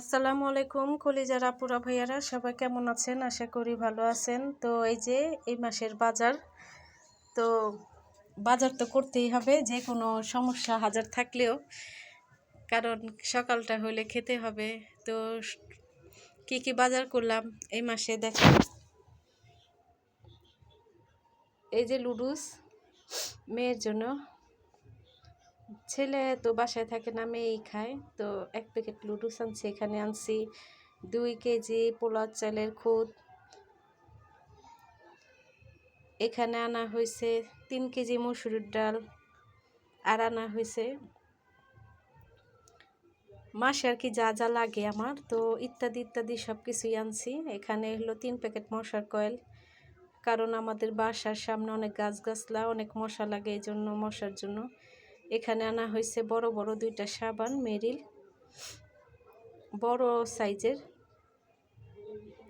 আসসালামু আলাইকুম, কলিজার আপুরা ভাইয়ারা, সবাই কেমন আছেন? আশা করি ভালো আছেন। তো এই যে এই মাসের বাজার, তো বাজার তো করতেই হবে, যে কোনো সমস্যা হাজার থাকলেও, কারণ সকালটা হলে খেতে হবে। তো কি কি বাজার করলাম এই মাসে দেখেন এই যে লুডুস, মেয়ের জন্য ছেলে তো বাসায় থাকে না, মেয়েই খায়। তো এক প্যাকেট লুডুস আনছি, এখানে আনছি দুই কেজি পোলার চালের খুদ। এখানে আনা হয়েছে তিন কেজি মসুরির ডাল আর আনা হয়েছে মাসে আর কি যা যা লাগে আমার। তো ইত্যাদি ইত্যাদি সব কিছুই আনছি। এখানে হলো তিন প্যাকেট মশার কয়েল, কারণ আমাদের বাসার সামনে অনেক গাছ গাছলা অনেক মশা লাগে এই জন্য মশার জন্য। এখানে আনা হয়েছে বড় বড় দুইটা সাবান, মেরিল, বড় সাইজের।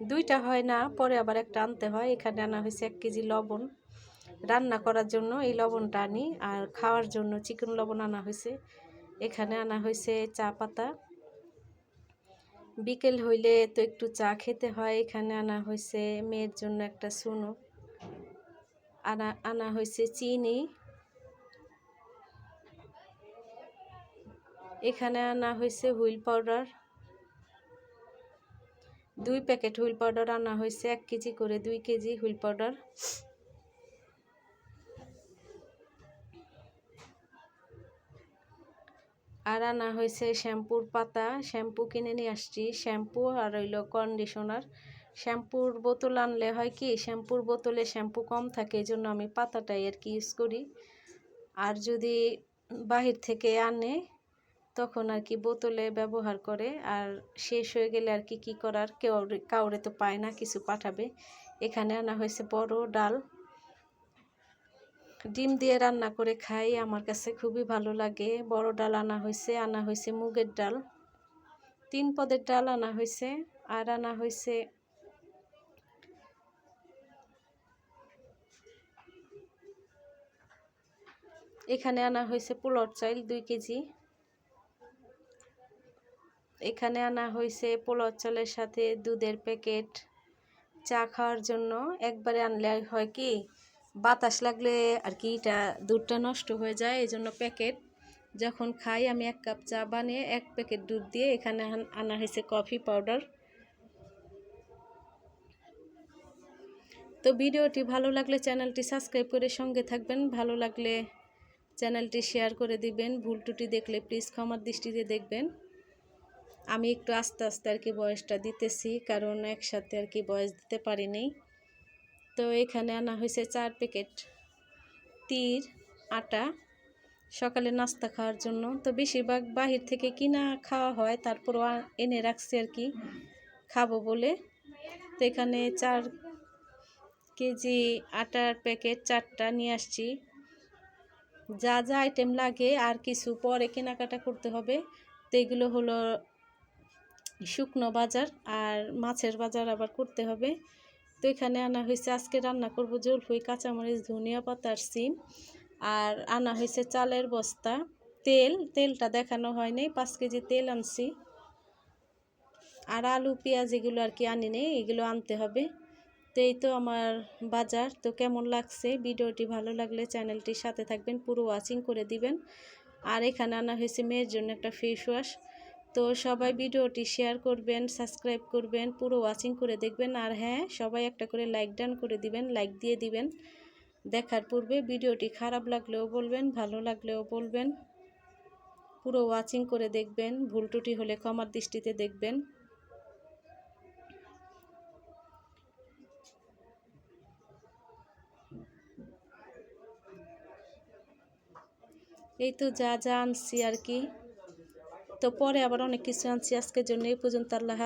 দুইটা হয় না, পরে আবার একটা আনতে হয়। এখানে আনা হয়েছে এক কেজি লবণ। রান্না করার জন্য এই লবণটা আনি আর খাওয়ার জন্য চিকেন লবণ আনা হয়েছে। এখানে আনা হয়েছে চা পাতা। বিকেল হইলে তো একটু চা খেতে হয়। এখানে আনা হয়েছে মেয়ের জন্য একটা সুনো। আনা আনা হয়েছে চিনি। এখানে আনা হয়েছে হুইল পাউডার। দুই প্যাকেট হুইল পাউডার আনা হয়েছে, এক কেজি করে দুই কেজি হুইল পাউডার। আর আনা হয়েছে শ্যাম্পুর পাতা। শ্যাম্পু কিনে নিয়ে আসছি। শ্যাম্পু আর হইল কন্ডিশনার। শ্যাম্পুর বোতল আনলে হয় কি, শ্যাম্পুর বোতলে শ্যাম্পু কম থাকে এই জন্য আমি পাতাটাই আর কি ইউজ করি। আর যদি বাহির থেকে আনে তখন আর কি বোতলে ব্যবহার করে আর শেষ হয়ে গেলে আর কি, কী করার? কেউ কাউরে তো পায় না, কিছু পাঠাবে। এখানে আনা হয়েছে বড় ডাল। ডিম দিয়ে রান্না করে খাই, আমার কাছে খুবই ভালো লাগে। বড় ডাল আনা হয়েছে আনা হয়েছে মুগের ডাল। তিন পদের ডাল আনা হয়েছে, আর আনা হয়েছে এখানে আনা হয়েছে পোলর চাইল দুই কেজি। এখানে আনা হয়েছে পোলাও চালের সাথে দুধের প্যাকেট। চা খাওয়ার জন্য একবারে আনলে হয় কি, বাতাস লাগলে আর কি এটা দুধটা নষ্ট হয়ে যায় এই জন্য প্যাকেট। যখন খাই আমি এক কাপ চা বানিয়ে এক প্যাকেট দুধ দিয়ে এখানে আনা হয়েছে কফি পাউডার। তো ভিডিওটি ভালো লাগলে চ্যানেলটি সাবস্ক্রাইব করে সঙ্গে থাকবেন, ভালো লাগলে চ্যানেলটি শেয়ার করে দিবেন, ভুল টুটি দেখলে প্লিজ ক্ষমার দৃষ্টিতে দেখবেন। আমি একটু আস্তে আস্তে আর কি বয়সটা দিতেছি, কারণ একসাথে আর কি বয়স দিতে পারি পারিনি। তো এখানে আনা হয়েছে চার প্যাকেট তীর, আটা। সকালে নাস্তা খাওয়ার জন্য। তো বেশিরভাগ বাহির থেকে কিনা খাওয়া হয়, তারপরও এনে রাখছি আর কি, খাব বলে। তো এখানে চার কেজি আটার প্যাকেট চারটা নিয়ে আসছি। যা যা আইটেম লাগে আর কিছু পরে কেনাকাটা করতে হবে। তো এগুলো হলো শুকনো বাজার আর মাছের বাজার আবার করতে হবে। তো এখানে আনা হয়েছে, আজকে রান্না করব জলফুই, কাঁচামরিচ, ধনিয়া পাতার সিম। আর আনা হয়েছে চালের বস্তা। তেল, তেলটা দেখানো হয়নি, পাঁচ কেজি তেল আনছি। আর আলু, পেঁয়াজ এগুলো আর কি আনি নেই, এগুলো আনতে হবে। তো এই তো আমার বাজার। তো কেমন লাগছে? ভিডিওটি ভালো লাগলে চ্যানেলটির সাথে থাকবেন, পুরো ওয়াচিং করে দিবেন। আর এখানে আনা হয়েছে মেয়ের জন্য একটা ফেস ওয়াশ তো সবাই ভিডিওটি শেয়ার করবেন, সাবস্ক্রাইব করবেন, পুরো ওয়াচিং করে দেখবেন। আর হ্যাঁ সবাই একটা করে লাইক ডান করে দিবেন লাইক দিয়ে দিবেন। দেখার পূর্বে ভিডিওটি খারাপ লাগলেও বলবেন, ভালো লাগলেও বলবেন। পুরো ওয়াচিং করে দেখবেন, ভুল টুটি হলে ক্ষমার দৃষ্টিতে দেখবেন। এই তো যা যা আনছি আর কি। তো পরে আবার অনেক কিছু আনছি। আজকের জন্য এই পর্যন্ত আল্লাহ